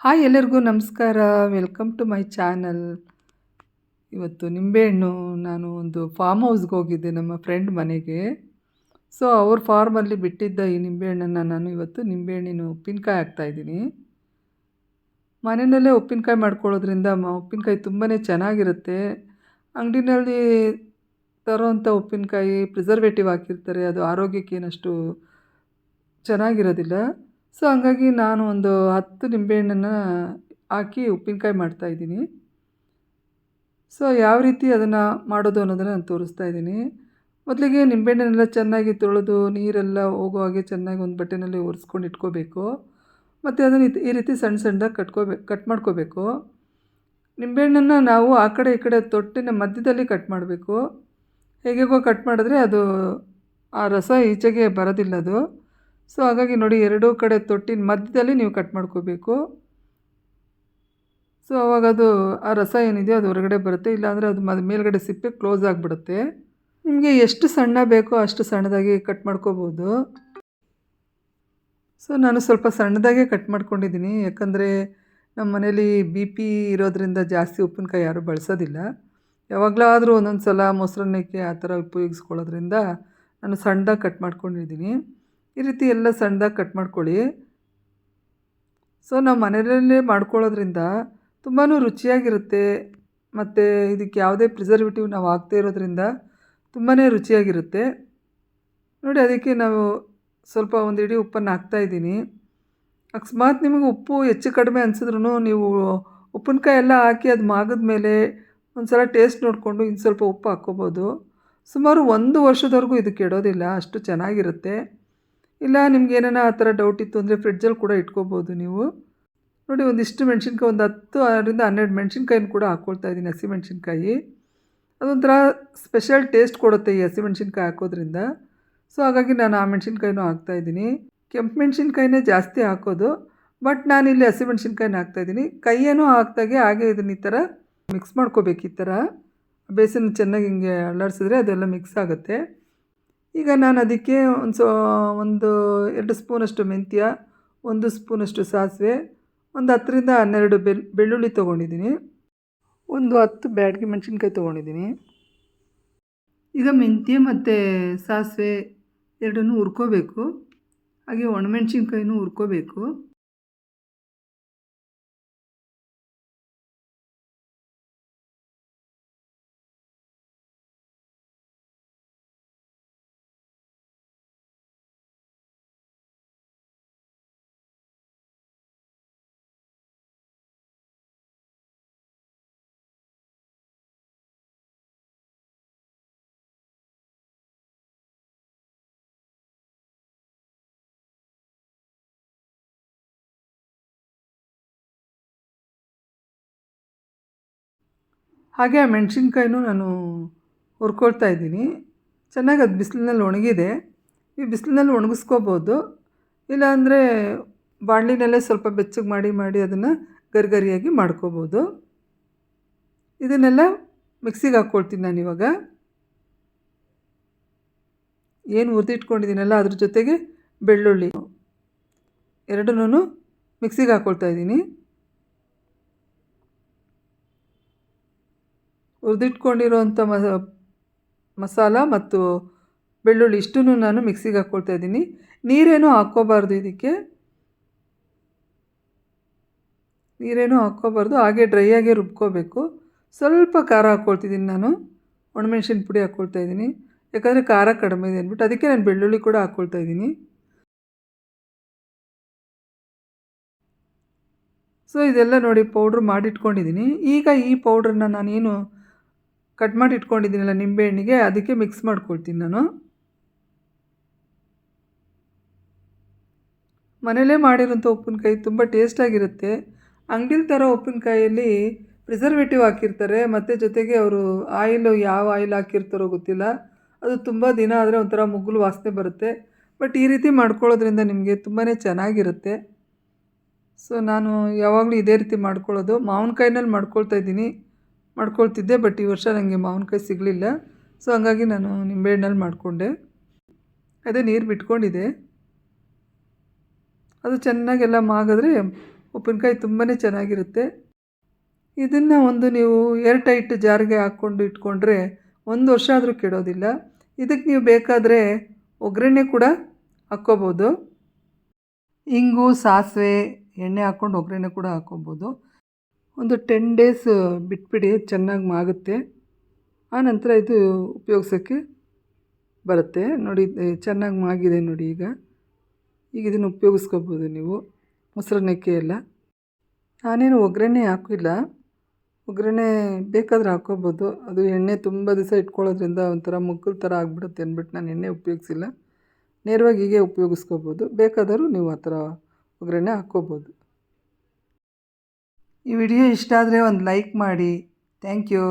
Hi ಎಲ್ಲರಿಗೂ ನಮಸ್ಕಾರ. Welcome to my channel ಇವತ್ತು ನಿಂಬೆಹಣ್ಣು ನಾನು ಒಂದು ಫಾರ್ಮ್ ಹೌಸ್ಗೆ ಹೋಗಿದ್ದೆ ನಮ್ಮ ಫ್ರೆಂಡ್ ಮನೆಗೆ. ಸೊ ಅವ್ರ ಫಾರ್ಮಲ್ಲಿ ಬಿಟ್ಟಿದ್ದ ಈ ನಿಂಬೆಹಣ್ಣನ್ನು ನಾನು ಇವತ್ತು ನಿಂಬೆಹಣ್ಣಿನ ಉಪ್ಪಿನಕಾಯಿ ಹಾಕ್ತಾಯಿದ್ದೀನಿ ಮನೆಯಲ್ಲೇ ಉಪ್ಪಿನಕಾಯಿ ಮಾಡ್ಕೊಳ್ಳೋದ್ರಿಂದ ಉಪ್ಪಿನಕಾಯಿ ತುಂಬಾ ಚೆನ್ನಾಗಿರುತ್ತೆ. ಅಂಗಡಿನಲ್ಲಿ ತರೋವಂಥ ಉಪ್ಪಿನಕಾಯಿ ಪ್ರಿಸರ್ವೇಟಿವ್ ಹಾಕಿರ್ತಾರೆ. ಅದು ಆರೋಗ್ಯಕ್ಕೇನಷ್ಟು ಚೆನ್ನಾಗಿರೋದಿಲ್ಲ. ಸೊ ಹಂಗಾಗಿ ನಾನು ಒಂದು ಹತ್ತು ನಿಂಬೆಹಣ್ಣನ್ನು ಹಾಕಿ ಉಪ್ಪಿನಕಾಯಿ ಮಾಡ್ತಾಯಿದ್ದೀನಿ ಸೊ ಯಾವ ರೀತಿ ಅದನ್ನು ಮಾಡೋದು ಅನ್ನೋದನ್ನು ನಾನು ತೋರಿಸ್ತಾ ಇದ್ದೀನಿ. ಮೊದಲಿಗೆ ನಿಂಬೆಹಣ್ಣನ್ನೆಲ್ಲ ಚೆನ್ನಾಗಿ ತೊಳೆದು ನೀರೆಲ್ಲ ಹೋಗೋ ಹಾಗೆ ಚೆನ್ನಾಗಿ ಒಂದು ಬಟ್ಟೆನಲ್ಲಿ ಒರೆಸ್ಕೊಂಡು ಇಟ್ಕೋಬೇಕು. ಮತ್ತು ಅದನ್ನು ಈ ರೀತಿ ಸಣ್ಣ ಸಣ್ಣದಾಗಿ ಕಟ್ಕೋಬೇಕು ಕಟ್ ಮಾಡ್ಕೋಬೇಕು. ನಿಂಬೆಹಣ್ಣನ್ನು ನಾವು ಆ ಕಡೆ ಈ ಕಡೆ ತೊಟ್ಟಿನ ಮಧ್ಯದಲ್ಲಿ ಕಟ್ ಮಾಡಬೇಕು. ಹೇಗೆಗೋ ಕಟ್ ಮಾಡಿದ್ರೆ ಅದು ಆ ರಸ ಈಚೆಗೆ ಬರೋದಿಲ್ಲ ಅದು. ಸೊ ಹಾಗಾಗಿ ನೋಡಿ ಎರಡೂ ಕಡೆ ತೊಟ್ಟಿನ ಮಧ್ಯದಲ್ಲಿ ನೀವು ಕಟ್ ಮಾಡ್ಕೋಬೇಕು. ಸೊ ಅವಾಗ ಅದು ಆ ರಸ ಏನಿದೆಯೋ ಅದು ಹೊರಗಡೆ ಬರುತ್ತೆ. ಇಲ್ಲಾಂದರೆ ಅದು ಮೇಲ್ಗಡೆ ಸಿಪ್ಪೆ ಕ್ಲೋಸ್ ಆಗಿಬಿಡುತ್ತೆ. ನಿಮಗೆ ಎಷ್ಟು ಸಣ್ಣ ಬೇಕೋ ಅಷ್ಟು ಸಣ್ಣದಾಗಿ ಕಟ್ ಮಾಡ್ಕೋಬೋದು. ಸೊ ನಾನು ಸ್ವಲ್ಪ ಸಣ್ಣದಾಗೆ ಕಟ್ ಮಾಡ್ಕೊಂಡಿದ್ದೀನಿ. ಯಾಕಂದರೆ ನಮ್ಮ ಮನೇಲಿ ಬಿ ಪಿ ಇರೋದರಿಂದ ಜಾಸ್ತಿ ಉಪ್ಪಿನಕಾಯಿ ಯಾರೂ ಬಳಸೋದಿಲ್ಲ. ಯಾವಾಗಲಾದರೂ ಒಂದೊಂದು ಸಲ ಮೊಸರನ್ನಕ್ಕೆ ಆ ಥರ ಉಪಯೋಗಿಸ್ಕೊಳ್ಳೋದ್ರಿಂದ ನಾನು ಸಣ್ಣದಾಗಿ ಕಟ್ ಮಾಡ್ಕೊಂಡಿದ್ದೀನಿ. ಈ ರೀತಿ ಎಲ್ಲ ಸಣ್ಣದಾಗಿ ಕಟ್ ಮಾಡ್ಕೊಳ್ಳಿ. ಸೊ ನಾವು ಮನೆಯಲ್ಲೇ ಮಾಡ್ಕೊಳ್ಳೋದ್ರಿಂದ ತುಂಬಾ ರುಚಿಯಾಗಿರುತ್ತೆ. ಮತ್ತು ಇದಕ್ಕೆ ಯಾವುದೇ ಪ್ರಿಸರ್ವೇಟಿವ್ ನಾವು ಹಾಕ್ತಾ ಇರೋದ್ರಿಂದ ತುಂಬಾ ರುಚಿಯಾಗಿರುತ್ತೆ. ನೋಡಿ, ಅದಕ್ಕೆ ನಾವು ಸ್ವಲ್ಪ ಒಂದು ಇಡೀ ಉಪ್ಪನ್ನು ಹಾಕ್ತಾಯಿದ್ದೀನಿ ಅಕಸ್ಮಾತ್ ನಿಮಗೆ ಉಪ್ಪು ಹೆಚ್ಚು ಕಡಿಮೆ ಅನಿಸಿದ್ರೂ ನೀವು ಉಪ್ಪಿನಕಾಯಿ ಎಲ್ಲ ಹಾಕಿ ಅದು ಮಾಗಿದ ಮೇಲೆ ಒಂದು ಸಲ ಟೇಸ್ಟ್ ನೋಡಿಕೊಂಡು ಇನ್ನು ಸ್ವಲ್ಪ ಉಪ್ಪು ಹಾಕ್ಕೋಬೋದು. ಸುಮಾರು ಒಂದು ವರ್ಷದವರೆಗೂ ಇದು ಕೆಡೋದಿಲ್ಲ ಅಷ್ಟು ಚೆನ್ನಾಗಿರುತ್ತೆ. ಇಲ್ಲ, ನಿಮ್ಗೆ ಏನಾನ ಆ ಥರ ಡೌಟ್ ಇತ್ತು ಅಂದರೆ ಫ್ರಿಡ್ಜಲ್ಲಿ ಕೂಡ ಇಟ್ಕೋಬೋದು ನೀವು. ನೋಡಿ, ಒಂದಿಷ್ಟು ಮೆಣಸಿನ್ಕಾಯಿ, ಒಂದು ಹತ್ತು ಅದರಿಂದ ಹನ್ನೆರಡು ಮೆಣಸಿನ್ಕಾಯಿನ ಕೂಡ ಹಾಕ್ಕೊಳ್ತಾ ಇದ್ದೀನಿ ಹಸಿಮೆಣ್ಸಿನ್ಕಾಯಿ ಅದೊಂಥರ ಸ್ಪೆಷಲ್ ಟೇಸ್ಟ್ ಕೊಡುತ್ತೆ ಈ ಹಸಿಮೆಣ್ಸಿನ್ಕಾಯಿ ಹಾಕೋದ್ರಿಂದ. ಸೊ ಹಾಗಾಗಿ ನಾನು ಆ ಮೆಣಸಿನ್ಕಾಯಿನೂ ಹಾಕ್ತಾಯಿದ್ದೀನಿ ಕೆಂಪು ಮೆಣಸಿನ್ಕಾಯಿನೇ ಜಾಸ್ತಿ ಹಾಕೋದು ಬಟ್ ನಾನು ಇಲ್ಲಿ ನಾನಿಲ್ಲಿ ಹಸಿಮೆಣ್ಸಿನ್ಕಾಯಿನ ಹಾಕ್ತಾಯಿದ್ದೀನಿ ಕೈಯೇನೂ ಹಾಕ್ದಾಗೆ ಹಾಗೆ ಇದನ್ನ ಈ ಥರ ಮಿಕ್ಸ್ ಮಾಡ್ಕೋಬೇಕು ಈ ಥರ. ಬೇಸನ್ ಚೆನ್ನಾಗಿ ಹಿಂಗೆ ಅಲ್ಲಾಡಿಸಿದ್ರೆ ಅದೆಲ್ಲ ಮಿಕ್ಸ್ ಆಗುತ್ತೆ. ಈಗ ನಾನು ಅದಕ್ಕೆ ಒಂದು ಸೊ, ಒಂದು ಎರಡು ಸ್ಪೂನಷ್ಟು ಮೆಂತ್ಯ, ಒಂದು ಸ್ಪೂನಷ್ಟು ಸಾಸಿವೆ, ಒಂದು ಹತ್ತರಿಂದ ಹನ್ನೆರಡು ಬೆಲ್, ಬೆಳ್ಳುಳ್ಳಿ ತೊಗೊಂಡಿದ್ದೀನಿ. ಒಂದು ಹತ್ತು ಬ್ಯಾಡ್ಗೆ ಮೆಣಸಿನ್ಕಾಯಿ ತೊಗೊಂಡಿದ್ದೀನಿ. ಈಗ ಮೆಂತ್ಯ ಮತ್ತು ಸಾಸಿವೆ ಎರಡನ್ನೂ ಹುರ್ಕೋಬೇಕು. ಹಾಗೆ ಒಣಮೆಣ್ಸಿನ್ಕಾಯಿನೂ ಹುರ್ಕೋಬೇಕು. ಹಾಗೆ ಆ ಮೆಣಸಿನ್ಕಾಯಿನೂ ನಾನು ಹುರ್ಕೊಳ್ತಾ ಇದ್ದೀನಿ. ಚೆನ್ನಾಗಿ ಅದು ಬಿಸಿಲಿನಲ್ಲಿ ಒಣಗಿದೆ. ಈ ಬಿಸಿಲಿನಲ್ಲಿ ಒಣಗಿಸ್ಕೋಬೋದು. ಇಲ್ಲಾಂದರೆ ಬಾಣಲಿನಲ್ಲೇ ಸ್ವಲ್ಪ ಬೆಚ್ಚಗೆ ಮಾಡಿ ಮಾಡಿ ಅದನ್ನು ಗರಿಗರಿಯಾಗಿ ಮಾಡ್ಕೋಬೋದು. ಇದನ್ನೆಲ್ಲ ಮಿಕ್ಸಿಗೆ ಹಾಕ್ಕೊಳ್ತೀನಿ ನಾನು ಇವಾಗ. ಏನು ಹುರಿದಿಟ್ಕೊಂಡಿದ್ದೀನಲ್ಲ ಅದ್ರ ಜೊತೆಗೆ ಬೆಳ್ಳುಳ್ಳಿ. ಎರಡನ್ನೂ ಮಿಕ್ಸಿಗೆ ಹಾಕ್ಕೊಳ್ತಾ ಇದ್ದೀನಿ. ಹುರಿದಿಟ್ಕೊಂಡಿರೋಂಥ ಮಸ, ಮಸಾಲ ಮತ್ತು ಬೆಳ್ಳುಳ್ಳಿ ಇಷ್ಟನ್ನು ನಾನು ಮಿಕ್ಸಿಗೆ ಹಾಕ್ಕೊಳ್ತಾ ಇದ್ದೀನಿ. ನೀರೇನು ಹಾಕ್ಕೋಬಾರ್ದು ಇದಕ್ಕೆ. ನೀರೇನೂ ಹಾಕ್ಕೋಬಾರ್ದು, ಹಾಗೆ ಡ್ರೈಯಾಗೆ ರುಬ್ಕೋಬೇಕು. ಸ್ವಲ್ಪ ಖಾರ ಹಾಕ್ಕೊಳ್ತಿದ್ದೀನಿ ನಾನು. ಒಣಮೆಣಸಿನ ಪುಡಿ ಹಾಕ್ಕೊಳ್ತಾ ಇದ್ದೀನಿ. ಯಾಕಂದರೆ ಖಾರ ಕಡಿಮೆ ಇದೆ ಅಂದ್ಬಿಟ್ಟು ಅದಕ್ಕೆ ನಾನು ಬೆಳ್ಳುಳ್ಳಿ ಕೂಡ ಹಾಕ್ಕೊಳ್ತಾ ಇದ್ದೀನಿ. ಸೊ, ಇದೆಲ್ಲ ನೋಡಿ ಪೌಡ್ರ್ ಮಾಡಿಟ್ಕೊಂಡಿದ್ದೀನಿ. ಈಗ ಈ ಪೌಡ್ರನ್ನ ನಾನೇನು ಕಟ್ ಮಾಡಿ ಇಟ್ಕೊಂಡಿದ್ದೀನಲ್ಲ ನಿಂಬೆಹಣ್ಣಿಗೆ ಅದಕ್ಕೆ ಮಿಕ್ಸ್ ಮಾಡ್ಕೊಳ್ತೀನಿ ನಾನು. ಮನೇಲೇ ಮಾಡಿರೋಂಥ ಉಪ್ಪಿನಕಾಯಿ ತುಂಬ ಟೇಸ್ಟಾಗಿರುತ್ತೆ ಅಂಗಡಿಲಿ ಥರ ಉಪ್ಪಿನಕಾಯಲ್ಲಿ ಪ್ರಿಸರ್ವೇಟಿವ್ ಹಾಕಿರ್ತಾರೆ, ಮತ್ತು ಜೊತೆಗೆ ಅವರು ಆಯಿಲು ಯಾವ ಆಯಿಲ್ ಹಾಕಿರ್ತಾರೋ ಗೊತ್ತಿಲ್ಲ. ಅದು ತುಂಬ ದಿನ ಆದರೆ ಒಂಥರ ಮುಗ್ಗಲು ವಾಸನೆ ಬರುತ್ತೆ. ಬಟ್ ಈ ರೀತಿ ಮಾಡ್ಕೊಳ್ಳೋದ್ರಿಂದ ನಿಮಗೆ ತುಂಬಾ ಚೆನ್ನಾಗಿರುತ್ತೆ. ಸೊ ನಾನು ಯಾವಾಗಲೂ ಇದೇ ರೀತಿ ಮಾಡ್ಕೊಳ್ಳೋದು. ಮಾವಿನಕಾಯಿನಲ್ಲಿ ಮಾಡ್ಕೊಳ್ತಾ ಇದ್ದೀನಿ. ಮಾಡ್ಕೊಳ್ತಿದ್ದೆ ಬಟ್ ಈ ವರ್ಷ ನನಗೆ ಮಾವಿನಕಾಯಿ ಸಿಗಲಿಲ್ಲ. ಸೊ ಹಂಗಾಗಿ ನಾನು ನಿಂಬೆಹಣ್ಣಲ್ಲಿ ಮಾಡಿಕೊಂಡೆ. ಅದೇ ನೀರು ಬಿಟ್ಕೊಂಡಿದೆ. ಅದು ಚೆನ್ನಾಗೆಲ್ಲ ಮಾಗಿದ್ರೆ ಉಪ್ಪಿನಕಾಯಿ ತುಂಬಾ ಚೆನ್ನಾಗಿರುತ್ತೆ. ಇದನ್ನು ಒಂದು ನೀವು ಏರ್ ಟೈಟ್ ಜಾರಿಗೆ ಹಾಕ್ಕೊಂಡು ಇಟ್ಕೊಂಡ್ರೆ ಒಂದು ವರ್ಷ ಆದರೂ ಕೆಡೋದಿಲ್ಲ. ಇದಕ್ಕೆ ನೀವು ಬೇಕಾದರೆ ಒಗ್ಗರಣೆ ಕೂಡ ಹಾಕ್ಕೋಬೋದು. ಇಂಗು, ಸಾಸಿವೆ, ಎಣ್ಣೆ ಹಾಕ್ಕೊಂಡು ಒಗ್ಗರಣೆ ಕೂಡ ಹಾಕ್ಕೊಬೋದು. ಒಂದು ಟೆನ್ ಡೇಸ್ ಬಿಟ್ಬಿಡಿ, ಚೆನ್ನಾಗಿ ಮಾಗುತ್ತೆ. ಆನಂತರ ಇದು ಉಪಯೋಗ್ಸೋಕ್ಕೆ ಬರುತ್ತೆ. ನೋಡಿ ಚೆನ್ನಾಗಿ ಮಾಗಿದೆ ನೋಡಿ ಈಗ. ಈಗ ಇದನ್ನು ಉಪಯೋಗಿಸ್ಕೋಬೋದು ನೀವು. ಮೊಸರನ್ನಕ್ಕೆ ಎಲ್ಲ ನಾನೇನು ಒಗ್ಗರಣೆ ಹಾಕಿಲ್ಲ. ಒಗ್ಗರಣೆ ಬೇಕಾದರೆ ಹಾಕ್ಕೋಬೋದು. ಅದು ಎಣ್ಣೆ ತುಂಬ ದಿವಸ ಇಟ್ಕೊಳ್ಳೋದ್ರಿಂದ ಒಂಥರ ಮುಗ್ಗಲ್ ಥರ ಆಗ್ಬಿಡುತ್ತೆ ಅಂದ್ಬಿಟ್ಟು ನಾನು ಎಣ್ಣೆ ಉಪಯೋಗಿಸಿಲ್ಲ. ನೇರವಾಗಿ ಹೀಗೆ ಉಪಯೋಗಿಸ್ಕೋಬೋದು. ಬೇಕಾದರೂ ನೀವು ಆ ಥರ ಒಗ್ಗರಣೆ ಹಾಕ್ಕೋಬೋದು. ಈ ವಿಡಿಯೋ ಇಷ್ಟ ಆದರೆ ಒಂದು ಲೈಕ್ ಮಾಡಿ. Thank you.